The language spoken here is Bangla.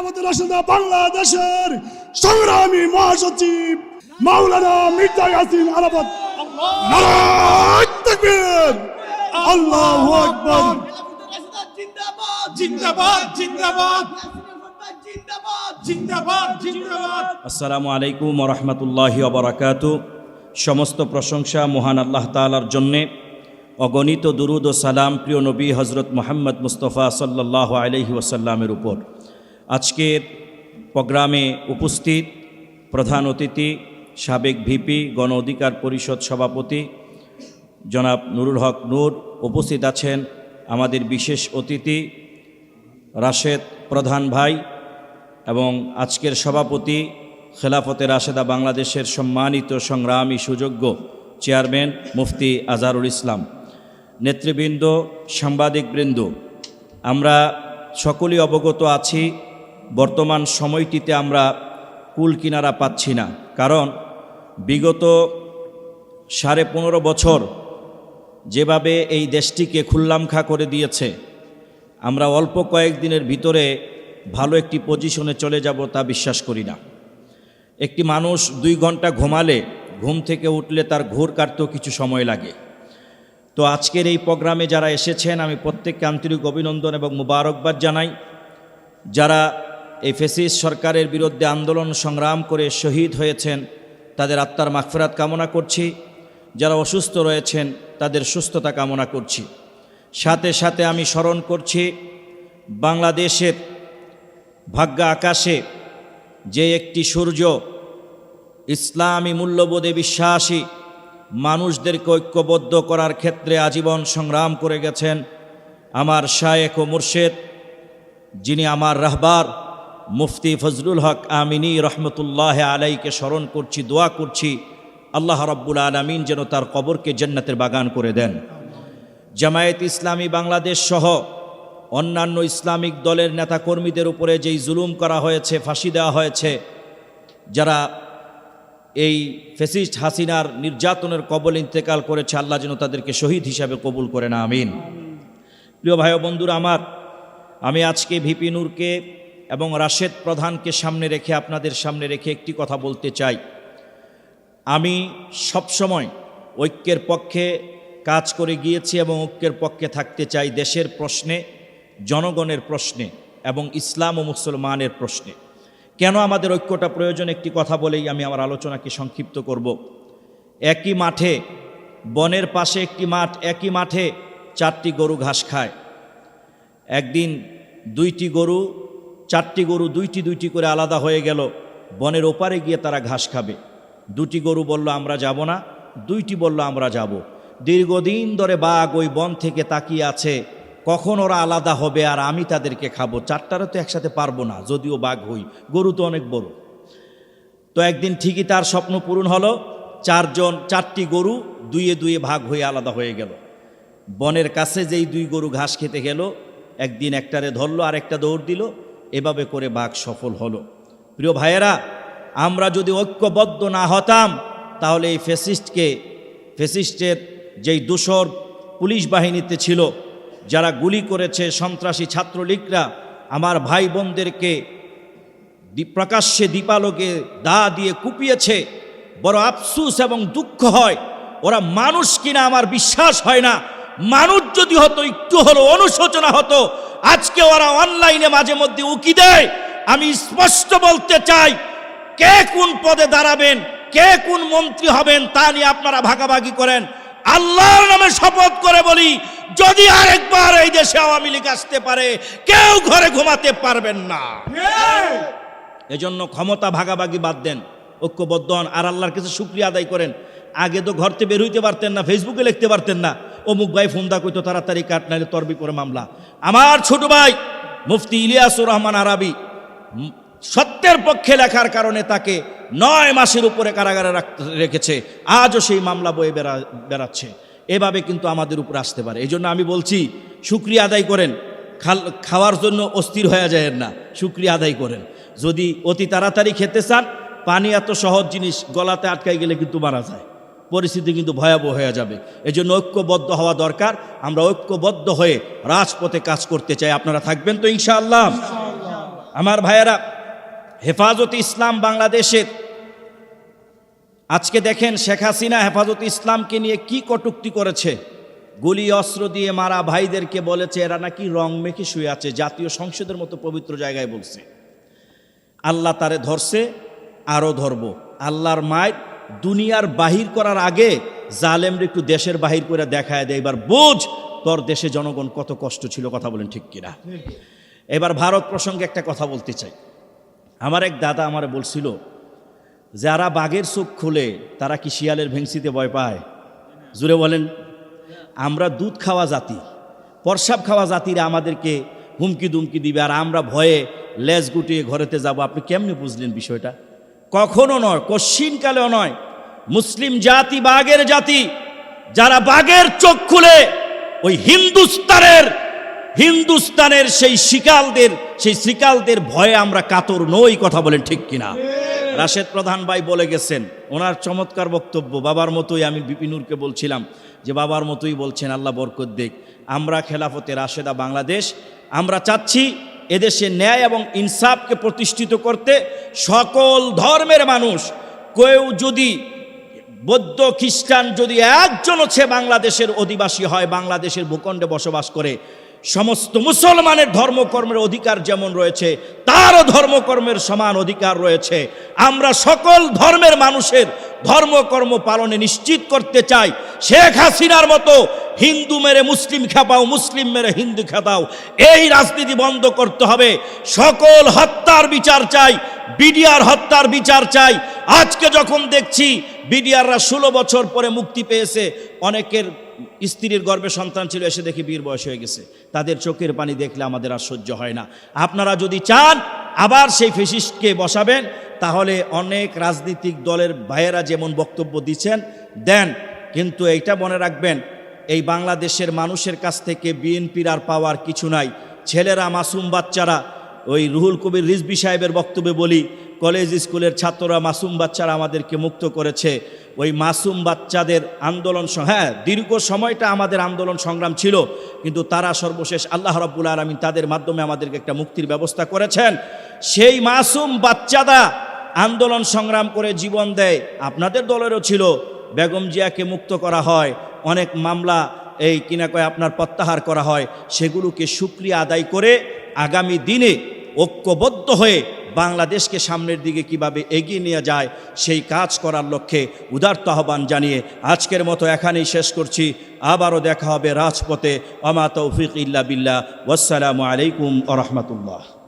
খেলাফতের রাশেদা বাংলাদেশের সংগ্রামী মহাসচিব মাওলানা মির্জা ইয়াসিন আরাফাত। আল্লাহু আকবার। জিন্দাবাদ জিন্দাবাদ। আসসালামু আলাইকুম রহমতুল্লাহ অবরাকাত সমস্ত প্রশংসা মহান আল্লাহ তালার জন্যে। অগণিত দুরুদ ও সালাম প্রিয় নবী হজরত মোহাম্মদ মুস্তফা সাল্লাহ আলহি ওসাল্লামের উপর। আজকের প্রোগ্রামে উপস্থিত প্রধান অতিথি, সাবেক ভিপি, গণ অধিকার পরিষদ সভাপতি জনাব নুরুল হক নূর উপস্থিত আছেন। আমাদের বিশেষ অতিথি রাশেদ প্রধান ভাই এবং আজকের সভাপতি খেলাফতে রাশেদা বাংলাদেশের সম্মানিত সংগ্রামী সুযোগ্য চেয়ারম্যান মুফতি আজারুল ইসলাম। নেতৃবৃন্দ, সাংবাদিকবৃন্দ, আমরা সকলেই অবগত আছি বর্তমান সময়টিতে আমরা কুল কিনারা পাচ্ছি না। কারণ বিগত সাড়ে পনেরো বছর যেভাবে এই দেশটিকে খুল্লামখা করে দিয়েছে, আমরা অল্প কয়েকদিনের ভিতরে ভালো একটি পজিশনে চলে যাব তা বিশ্বাস করি না। একটি মানুষ দুই ঘণ্টা ঘুমালে, ঘুম থেকে উঠলে তার ঘোর কাটতেও কিছু সময় লাগে। তো আজকের এই প্রোগ্রামে যারা এসেছেন, আমি প্রত্যেককে আন্তরিক অভিনন্দন এবং মুবারকবাদ জানাই। যারা এই ফেসিস সরকারের বিরুদ্ধে আন্দোলন সংগ্রাম করে শহীদ হয়েছেন। তাদের আত্মার মাগফেরাত কামনা করছি। যারা অসুস্থ রয়েছেন, তাদের সুস্থতা কামনা করছি। সাথে সাথে আমি স্মরণ করছি, বাংলাদেশের ভাগ্য আকাশে যে একটি সূর্য ইসলামী মূল্যবোধে বিশ্বাসী মানুষদেরকে ঐক্যবদ্ধ করার ক্ষেত্রে আজীবন সংগ্রাম করে গেছেন আমার শায়েক ও মুর্শেদ, যিনি আমার রাহবার। মুফতি ফজলুল হক আমিনী রহমতুল্লাহ আলাইকে স্মরণ করছি, দোয়া করছি, আল্লাহ রব্বুল আলমিন যেন তার কবরকে জান্নাতের বাগান করে দেন। জামায়াত ইসলামী বাংলাদেশ সহ অন্যান্য ইসলামিক দলের নেতাকর্মীদের উপরে যেই জুলুম করা হয়েছে, ফাঁসি দেওয়া হয়েছে, যারা এই ফেসিস্ট হাসিনার নির্যাতনের কবল ইন্তেকাল করেছে, আল্লাহ যেন তাদেরকে শহীদ হিসাবে কবুল করে না আমিন। প্রিয় ভাই বন্ধুরা আমার, আমি আজকে ভিপি নূরকে এবং রাশেদ প্রধানকে সামনে রেখে আপনাদের সামনে রেখে একটি কথা বলতে চাই। আমি সবসময় ঐক্যের পক্ষে কাজ করে গিয়েছি এবং ঐক্যের পক্ষে থাকতে চাই দেশের প্রশ্নে, জনগণের প্রশ্নে এবং ইসলাম ও মুসলমানের প্রশ্নে। কেন আমাদের ঐক্যটা প্রয়োজন? একটি কথা বলেই আমি আমার আলোচনাকে সংক্ষিপ্ত করব। একই মাঠে, বনের পাশে একটি মাঠ, একই মাঠে চারটি গরু ঘাস খায়। একদিন দুইটি গরু চারটি গরু দুইটি দুইটি করে আলাদা হয়ে গেল, বনের ওপারে গিয়ে তারা ঘাস খাবে। দুটি গরু বলল, আমরা যাব না। দুইটি বলল, আমরা যাব। দীর্ঘদিন ধরে বাঘ ওই বন থেকে তাকিয়ে আছে, কখন ওরা আলাদা হবে আর আমি তাদেরকে খাব? চারটারও তো একসাথে পারব না, যদিও বাঘ হই। গরু তো অনেক বড়। তো একদিন ঠিকই তার স্বপ্ন পূরণ হলো, চারজন, চারটি গরু দুয়ে দুয়ে ভাগ হয়ে আলাদা হয়ে গেল। বনের কাছে যেই দুই গরু ঘাস খেতে গেল, একদিন একটারে ধরলো আর একটা দৌড় দিল এভাবে করে বাঘ সফল হলো। প্রিয় ভাইয়েরা, আমরা যদি ঐক্যবদ্ধ না হতাম, তাহলে এই ফেসিস্টকে ফেসিস্টের যেই দূষর পুলিশ বাহিনীতে ছিল, যারা গুলি করেছে সন্ত্রাসী ছাত্রলীগরা, আমার ভাই বোনদেরকে প্রকাশ্যে দীপালোকে দা দিয়ে কুপিয়েছে, বড় আফসুস এবং দুঃখ হয়, ওরা মানুষ কিনা আমার বিশ্বাস হয় না। মানুষ যদি হতো, একটু হলো অনুশোচনা হতো আজকে ওরা অনলাইনে মাঝে মধ্যে উকি দেয়। আমি স্পষ্ট বলতে চাই কে কোন পদে দাঁড়াবেন কে কোন মন্ত্রী হবেন তা নিয়ে আপনারা ভাগাভাগি করেন। আল্লাহর নামে শপথ করে বলি যদি আরেকবার এই দেশে আওয়ামী লীগ আসতে পারে কেউ ঘরে ঘুমাতে পারবেন না। এজন্য ক্ষমতা ভাগাভাগি বাদ দেন ঐক্যবদ্ধ হন আর আল্লাহর কাছে শুক্রিয়া আদায় করেন। আগে তো ঘরতে বের হইতে পারতেন না ফেসবুকে লিখতে পারতেন না। অমুক ভাই ফোন দা কইতো, তাড়াতাড়ি কাট, নাইলে তরবি করে মামলা। আমার ছোট ভাই, মুফতি ইলিয়াসুর রহমান আরাবি সত্যের পক্ষে লেখার কারণে তাকে নয় মাসের উপরে কারাগারে রেখেছে। আজও সেই মামলা বয়ে বেড়া, বেড়াচ্ছে। এভাবে কিন্তু আমাদের উপরে আসতে পারে। এই জন্য আমি বলছি শুক্রিয়া আদায় করেন। খাওয়ার জন্য অস্থির হয়ে যায় না। শুক্রিয়া আদায় করেন। যদি অতি তাড়াতাড়ি খেতে চান, পানি এত সহজ জিনিস, গলাতে আটকাই গেলে কিন্তু মারা যায়। পরিস্থিতি কিন্তু ভয়াবহ হয়ে যাবে। এই জন্য ঐক্যবদ্ধ হওয়া দরকার। আমরা ঐক্যবদ্ধ হয়ে রাজপথে কাজ করতে চাই। আপনারা থাকবেন তো ইনশাআল্লাহ। আমার ভাইয়েরা, হেফাজতে ইসলাম বাংলাদেশের, আজকে দেখেন শেখ হাসিনা হেফাজত ইসলামকে নিয়ে কি কটুক্তি করেছে। গুলি, অস্ত্র দিয়ে মারা ভাইদেরকে বলেছে, এরা নাকি রং মেখে শুয়ে আছে, জাতীয় সংসদের মতো পবিত্র জায়গায় বলছে। আল্লাহ তারে ধরছে আরও ধরব। আল্লাহর মায়ের দুনিয়ার বাহির করার আগে জালেমরে একটু দেশের বাহির করে দেখায় দেয়। এবার বোঝ, তোর দেশে জনগণ কত কষ্ট ছিল, কথা বলেন ঠিক কিনা? এবার ভারত প্রসঙ্গে একটা কথা বলতে চাই। আমার এক দাদা আমার বলছিল, যারা বাঘের চোখ খুলে, তারা কি শিয়ালের ভেংসিতে ভয় পায়? জুড়ে বলেন। আমরা দুধ খাওয়া জাতি প্রসাব খাওয়া জাতিরা আমাদেরকে হুমকি দুমকি দিবে, আর আমরা ভয়ে লেজ গুটিয়ে ঘরেতে যাব। আপনি কেমনে বুঝলেন বিষয়টা? কখনো নয় কশ্চিনকালেও নয়। মুসলিম জাতি বাঘের জাতি যারা বাঘের চোখ খুলে ওই হিন্দুস্তানের হিন্দুস্তানের সেই শিকালদের সেই শিকালদের ভয়ে আমরা কাতর নই কথা বলেন ঠিক কিনা? রাশেদ প্রধান ভাই বলে গেছেন ওনার চমৎকার বক্তব্য বাবার মতোই আমি বিপিনুরকে বলছিলাম যে বাবার মতোই বলছেন আল্লাহ বরকত দেখ আমরা খেলাফতে রাশেদা বাংলাদেশ আমরা চাচ্ছি এদেশে ন্যায় এবং ইনসাফকে প্রতিষ্ঠিত করতে সকল ধর্মের মানুষ, কেউ যদি বৌদ্ধ, খ্রিস্টান, যদি একজন হচ্ছে বাংলাদেশের অধিবাসী হয়, বাংলাদেশের ভূখণ্ডে বসবাস করে, সমস্ত মুসলমানের ধর্মকর্মের অধিকার যেমন রয়েছে, তারও ধর্মকর্মের সমান অধিকার রয়েছে। আমরা সকল ধর্মের মানুষের ধর্মকর্ম পালনে নিশ্চিত করতে চাই। শেখ হাসিনার মতো হিন্দু মেরে মুসলিম খেপাও, মুসলিম মেরে হিন্দু খেপাও এই রাজনীতি বন্ধ করতে হবে। সকল হত্যার বিচার চাই, বিডিআর হত্যার বিচার চাই। আজকে যখন দেখছি বিডিআররা ষোলো বছর পরে মুক্তি পেয়েছে, অনেকের স্ত্রীর গর্ভে সন্তান ছিল, এসে দেখি বীর বয়স হয়ে গেছে। তাদের চোখের পানি দেখলে আমাদের সহ্য হয় না। আপনারা যদি চান, আবার সেই ফেসিস্টকে বসাবেন তাহলে অনেক রাজনৈতিক দলের ভাইয়েরা যেমন বক্তব্য দিচ্ছেন, দেন কিন্তু এইটা মনে রাখবেন, এই বাংলাদেশের মানুষের কাছ থেকে বিএনপির আর পাওয়ার কিছু নাই। ছেলেরা, মাসুম বাচ্চারা, ওই রুহুল কবির রিজবি সাহেবের বক্তব্যে বলি, কলেজ স্কুলের ছাত্ররা মাসুম বাচ্চারা আমাদেরকে মুক্ত করেছে। ওই মাসুম বাচ্চাদের আন্দোলন হ্যাঁ দীর্ঘ সময়টা আমাদের আন্দোলন সংগ্রাম ছিল, কিন্তু তারা সর্বশেষ আল্লাহ রব্বুল আলমিন তাদের মাধ্যমে আমাদেরকে একটা মুক্তির ব্যবস্থা করেছেন। সেই মাসুম বাচ্চারা আন্দোলন সংগ্রাম করে জীবন দেয়। আপনাদের দলেরও ছিল, বেগম জিয়াকে মুক্ত করা হয়। অনেক মামলা এই কিনা কয় আপনার প্রত্যাহার করা হয়। সেগুলোকে সুক্রিয়া আদায় করে আগামী দিনে ঐক্যবদ্ধ হয়ে বাংলাদেশকে সামনের দিকে কীভাবে এগিয়ে নিয়ে যায়, সেই কাজ করার লক্ষ্যে উদার্ত আহ্বান জানিয়ে আজকের মতো এখানেই শেষ করছি। আবারও দেখা হবে রাজপথে। অমা তৌফিক ইল্লা বিল্লাহ। ওয়াসালামু আলাইকুম আ রহমতুল্লাহ।